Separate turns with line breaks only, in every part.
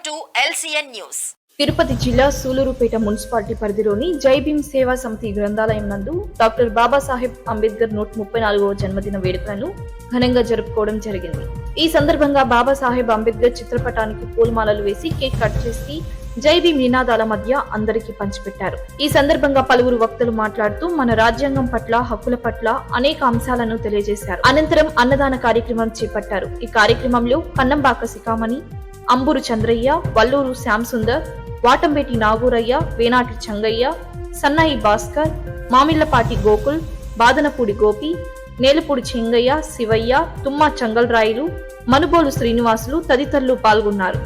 Welcome to LCN news.
Tirupati జిల్లా Sullurpeta municipality పరిధిలోని జై భీమ్ సేవా సమితి గ్రంథాలయం నందు డాక్టర్ బాబాసాహెబ్ అంబేద్కర్ నూట ముప్పై నాలుగవ జన్మదిన వేడుకలను ఘనంగా జరుపుకోవడం జరిగింది. ఈ సందర్భంగా బాబాసాహెబ్ అంబేద్కర్ చిత్రపటానికి పూలమాలలు వేసి కేక్ కట్ చేసి జై భీమ్ నినాదాల మధ్య అందరికీ పంచిపెట్టారు. ఈ సందర్భంగా పలువురు వక్తలు మాట్లాడుతూ మన రాజ్యాంగం పట్ల హక్కుల పట్ల అనేక అంశాలను తెలియజేశారు. అనంతరం అన్నదాన కార్యక్రమం చేపట్టారు. ఈ కార్యక్రమంలో కన్నంబాక శిఖామణి అంబూరు చంద్రయ్య వల్లూరు శ్యామ్ సుందర్ నాగూరయ్య వేనాటి చంగయ్య సన్నాయి భాస్కర్ మామిళ్ళపాటి గోకుల్ బాదనపూడి గోపి నేలపూడి చెంగయ్య శివయ్య తుమ్మా చంగల్రాయులు మనుబోలు శ్రీనివాసులు తదితరులు పాల్గొన్నారు.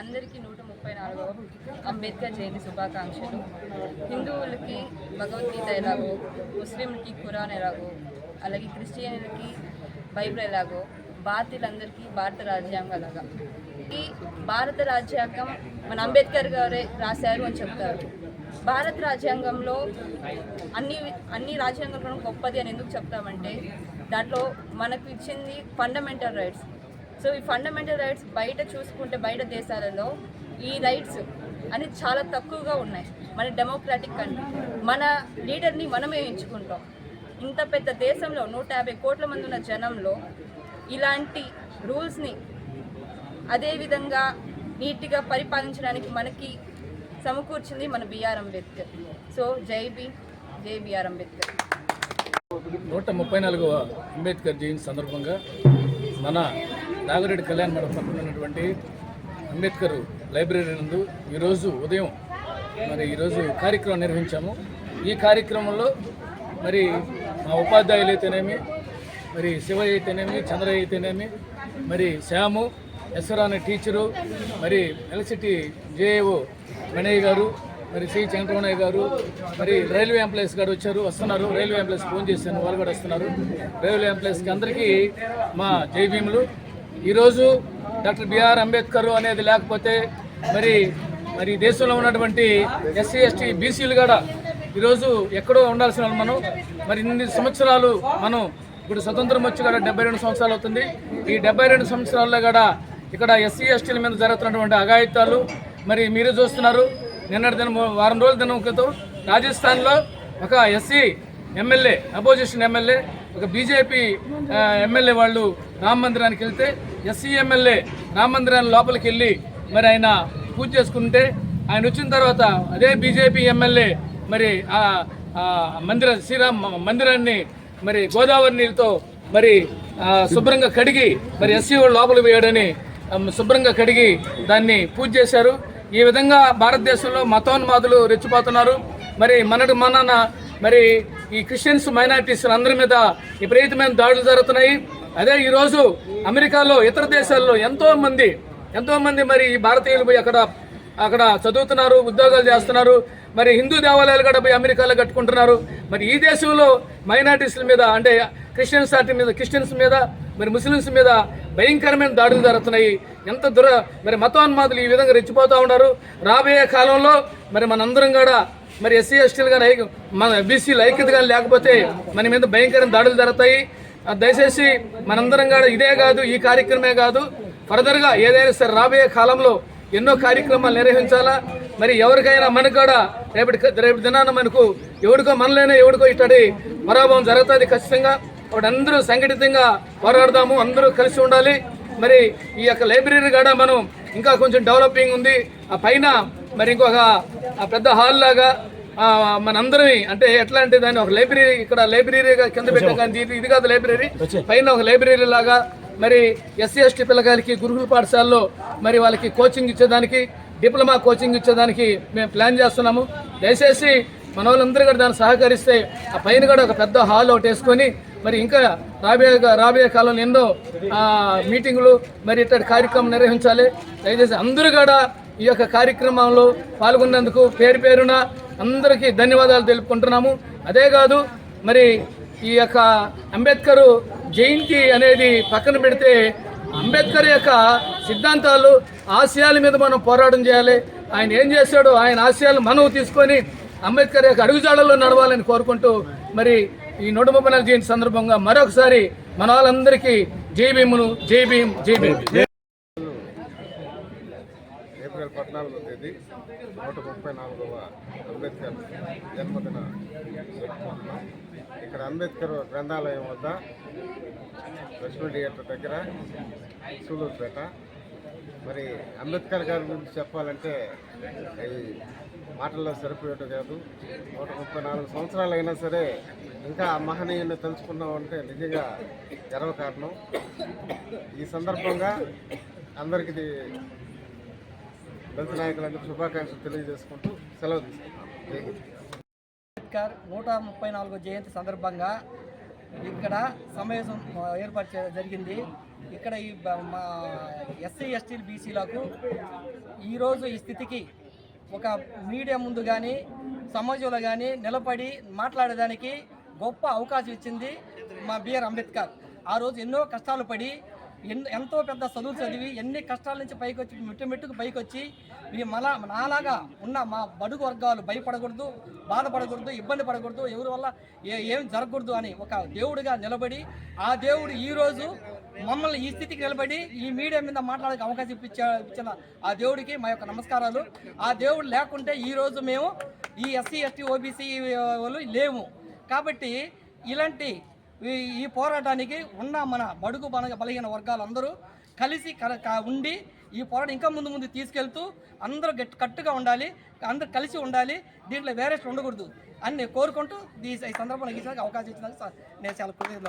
అందరికీ నూట ముప్పై నాలుగవ అంబేద్కర్ జయంతి శుభాకాంక్షలు. హిందువులకి భగవద్గీత ఎలాగో ముస్లింలకి ఖురాన్ ఎలాగో అలాగే క్రిస్టియన్లకి బైబిల్ ఎలాగో భారతీయులందరికీ భారత రాజ్యాంగం అలాగా ఈ భారత రాజ్యాంగం మన అంబేద్కర్ గారే రాశారు అని చెప్తారు. భారత రాజ్యాంగంలో అన్ని అన్ని రాజ్యాంగంలో గొప్పది అని ఎందుకు చెప్తామంటే దాంట్లో మనకు ఇచ్చింది ఫండమెంటల్ రైట్స్ సో ఈ ఫండమెంటల్ రైట్స్ బయట చూసుకుంటే బయట దేశాలలో ఈ రైట్స్ అని చాలా తక్కువగా ఉన్నాయి. మన డెమోక్రాటిక్ కంట్రీ మన లీడర్ని మనమే ఎంచుకుంటాం. ఇంత పెద్ద దేశంలో నూట యాభై కోట్ల మంది ఉన్న జనంలో ఇలాంటి రూల్స్ని అదేవిధంగా నీట్గా పరిపాలించడానికి మనకి సమకూర్చింది మన బిఆర్ అంబేద్కర్. సో జై బి జై బిఆర్ అంబేద్కర్.
నూట ముప్పై నాలుగవ అంబేద్కర్ జయంతి సందర్భంగా మన నాగరెడ్డి కళ్యాణ మండపం పక్కన ఉన్నటువంటి అంబేద్కర్ లైబ్రరీ నందు ఈరోజు ఉదయం మరి ఈరోజు కార్యక్రమం నిర్వహించాము. ఈ కార్యక్రమంలో మరి మా ఉపాధ్యాయులు అయితేనేమి మరి శివయ్య అయితేనేమి చంద్రయ్య అయితేనేమి మరి శ్యాము ఎస్వరా అనే టీచరు మరి ఎలక్ట్రిసిటీ జేఏఓ వినయ్ గారు మరి సి చంద్రమణయ్య గారు మరి రైల్వే ఎంప్లాయీస్ గారు వచ్చారు వస్తున్నారు. రైల్వే ఎంప్లాయీస్ ఫోన్ చేశాను వాళ్ళు కూడా వస్తున్నారు. రైల్వే ఎంప్లాయీస్కి అందరికీ మా జై భీములు. ఈరోజు డాక్టర్ బిఆర్ అంబేద్కర్ అనేది లేకపోతే మరి మరి దేశంలో ఉన్నటువంటి ఎస్సీ ఎస్టీ బీసీలు కూడా ఈరోజు ఎక్కడో ఉండాల్సిన మనం. మరి ఇన్ని సంవత్సరాలు మనం ఇప్పుడు స్వతంత్రం వచ్చి కూడా డెబ్బై రెండు సంవత్సరాలు అవుతుంది. ఈ డెబ్బై రెండు సంవత్సరాల్లో కూడా ఇక్కడ ఎస్సీ ఎస్టీల మీద జరుగుతున్నటువంటి అఘాయిత్యాలు మరి మీరే చూస్తున్నారు. నిన్నటి దినం వారం రోజుల దినం క్రితం రాజస్థాన్లో ఒక ఎస్సీ ఎమ్మెల్యే అపోజిషన్ ఎమ్మెల్యే ఒక బీజేపీ ఎమ్మెల్యే వాళ్ళు రామ మందిరానికి వెళ్తే ఎస్సీ ఎమ్మెల్యే రామ మందిరాన్ని లోపలికి వెళ్ళి మరి ఆయన పూజ చేసుకుంటే ఆయన వచ్చిన తర్వాత అదే బీజేపీ ఎమ్మెల్యే మరి ఆ మందిర శ్రీరామ్ మందిరాన్ని మరి గోదావరి నీళ్ళతో మరి శుభ్రంగా కడిగి మరి ఎస్సీ లోపల లోపలికి వేయడని శుభ్రంగా కడిగి దాన్ని పూజ చేశారు. ఈ విధంగా భారతదేశంలో మతోన్మాదులు రెచ్చిపోతున్నారు. మరి మనడు మనన మరి ఈ క్రిస్టియన్స్ మైనార్టీస్ అందరి మీద విపరీతమైన దాడులు జరుగుతున్నాయి. అదే ఈరోజు అమెరికాలో ఇతర దేశాల్లో ఎంతో మంది ఎంతో మంది మరి ఈ భారతీయులు పోయి అక్కడ అక్కడ చదువుతున్నారు ఉద్యోగాలు చేస్తున్నారు. మరి హిందూ దేవాలయాలు కూడా పోయి అమెరికాలో కట్టుకుంటున్నారు. మరి ఈ దేశంలో మైనార్టీస్ల మీద అంటే క్రిస్టియన్స్ పార్టీ మీద క్రిస్టియన్స్ మీద మరి ముస్లిమ్స్ మీద భయంకరమైన దాడులు జరుగుతున్నాయి. ఎంత దుర మరి మతోన్మాదులు ఈ విధంగా రెచ్చిపోతూ ఉన్నారు. రాబోయే కాలంలో మరి మనందరం కూడా మరి ఎస్సీ ఎస్టీలు కానీ మన బీసీలు ఐక్యత కానీ లేకపోతే మన మీద భయంకరమైన దాడులు జరుగుతాయి. దయచేసి మనందరం కూడా ఇదే కాదు ఈ కార్యక్రమే కాదు. ఫర్దర్గా ఏదైనా సరే రాబోయే కాలంలో ఎన్నో కార్యక్రమాలు నిర్వహించాలా? మరి ఎవరికైనా మనకు కూడా రేపటి రేపు దినాన మనకు ఎవరికో మనలేనే ఎవరికో ఇట్టడి పరాభవం జరుగుతుంది ఖచ్చితంగా. వాడు అందరూ సంఘటితంగా పోరాడదాము అందరూ కలిసి ఉండాలి. మరి ఈ యొక్క లైబ్రరీ కూడా మనం ఇంకా కొంచెం డెవలపింగ్ ఉంది. ఆ పైన మరి ఇంకొక ఆ పెద్ద హాల్ లాగా ఆ, మనందరం అంటే ఎట్లా అంటే దాన్ని ఒక లైబ్రరీ ఇక్కడ లైబ్రరీ కింద పెట్టాం కానీ ఇది ఇది కాదు లైబ్రరీ. పైన ఒక లైబ్రరీ లాగా మరి ఎస్సీ ఎస్టీ పిల్లకాయలకి గురుకుల పాఠశాలలో మరి వాళ్ళకి కోచింగ్ ఇచ్చేదానికి డిప్లొమా కోచింగ్ ఇచ్చేదానికి మేము ప్లాన్ చేస్తున్నాము. దయచేసి మన వాళ్ళందరూ కూడా దాన్ని సహకరిస్తే ఆ పైన కూడా ఒక పెద్ద హాల్ ఒకటి వేసుకొని మరి ఇంకా రాబోయే రాబోయే కాలంలో ఎన్నో మీటింగులు మరి ఇట్లాంటి కార్యక్రమం నిర్వహించాలి. దయచేసి అందరూ కూడా ఈ యొక్క కార్యక్రమంలో పాల్గొన్నందుకు పేరు పేరున అందరికీ ధన్యవాదాలు తెలుపుకుంటున్నాము. అదే కాదు మరి ఈ యొక్క అంబేద్కర్ జయంతి అనేది పక్కన పెడితే అంబేద్కర్ యొక్క సిద్ధాంతాలు ఆశయాల మీద మనం పోరాటం చేయాలి. ఆయన ఏం చేశాడో ఆయన ఆశయాలు మనం తీసుకొని అంబేద్కర్ యొక్క అడుగుజాడల్లో నడవాలని కోరుకుంటూ మరి ఈ నూట ముప్పై నాలుగు జయంతి సందర్భంగా మరొకసారి మన వాళ్ళందరికీ జై భీమును జై భీం జై
భీం పద్నాలుగో తేదీ నూట ముప్పై నాలుగవ అంబేద్కర్ జన్మదిన ఇక్కడ అంబేద్కర్ గ్రంథాలయం వద్ద లక్ష్మీ థియేటర్ దగ్గర సూలూరుపేట. మరి అంబేద్కర్ గారి గురించి చెప్పాలంటే ఈ మాటల్లో సరిపోయేట కాదు. నూట ముప్పై నాలుగు సంవత్సరాలు అయినా సరే ఇంకా ఆ మహనీయుని తెలుసుకున్నాం అంటే నిజంగా గర్వకారణం. ఈ సందర్భంగా అందరికీ దళిత నాయకులందరూ శుభాకాంక్షలు తెలియజేసుకుంటూ సెలవు తీసుకుంటాం
అంబేద్కర్ నూట ముప్పై నాలుగో జయంతి సందర్భంగా ఇక్కడ సమావేశం ఏర్పాటు చే- జరిగింది. ఇక్కడ ఈ మా ఎస్సీ ఎస్టీ బీసీలకు ఈరోజు ఈ స్థితికి ఒక మీడియా ముందు కానీ సమాజంలో కానీ నిలబడి మాట్లాడేదానికి గొప్ప అవకాశం ఇచ్చింది మా బిఆర్ అంబేద్కర్. ఆ రోజు ఎన్నో కష్టాలు పడి ఎంతో పెద్ద చదువులు చదివి ఎన్ని కష్టాల నుంచి పైకి వచ్చి మెట్టు మెట్టుకు పైకి వచ్చి ఈ మన నాలాగా ఉన్న మా బడుగు వర్గాలు భయపడకూడదు బాధపడకూడదు ఇబ్బంది పడకూడదు ఎవరి వల్ల ఏ ఏం జరగకూడదు అని ఒక దేవుడిగా నిలబడి ఆ దేవుడు ఈరోజు మమ్మల్ని ఈ స్థితికి నిలబడి ఈ మీడియా మీద మాట్లాడే అవకాశం ఇప్పించా ఇచ్చిన ఆ దేవుడికి మా యొక్క నమస్కారాలు. ఆ దేవుడు లేకుంటే ఈరోజు మేము ఈ ఎస్సీ ఎస్టీ ఓబీసీ వాళ్ళు లేము. కాబట్టి ఇలాంటి ఈ పోరాటానికి ఉన్న మన బడుగు బల బలహీన వర్గాలందరూ కలిసి ఉండి ఈ పోరాటం ఇంకా ముందు ముందు తీసుకెళ్తూ అందరూ గట్టి కట్టుగా ఉండాలి అందరూ కలిసి ఉండాలి దీంట్లో వేరే ఉండకూడదు అని నేను కోరుకుంటూ ఈ సందర్భంలో ఈసారి అవకాశం ఇచ్చినందుకు నేను చాలా కృతజ్ఞత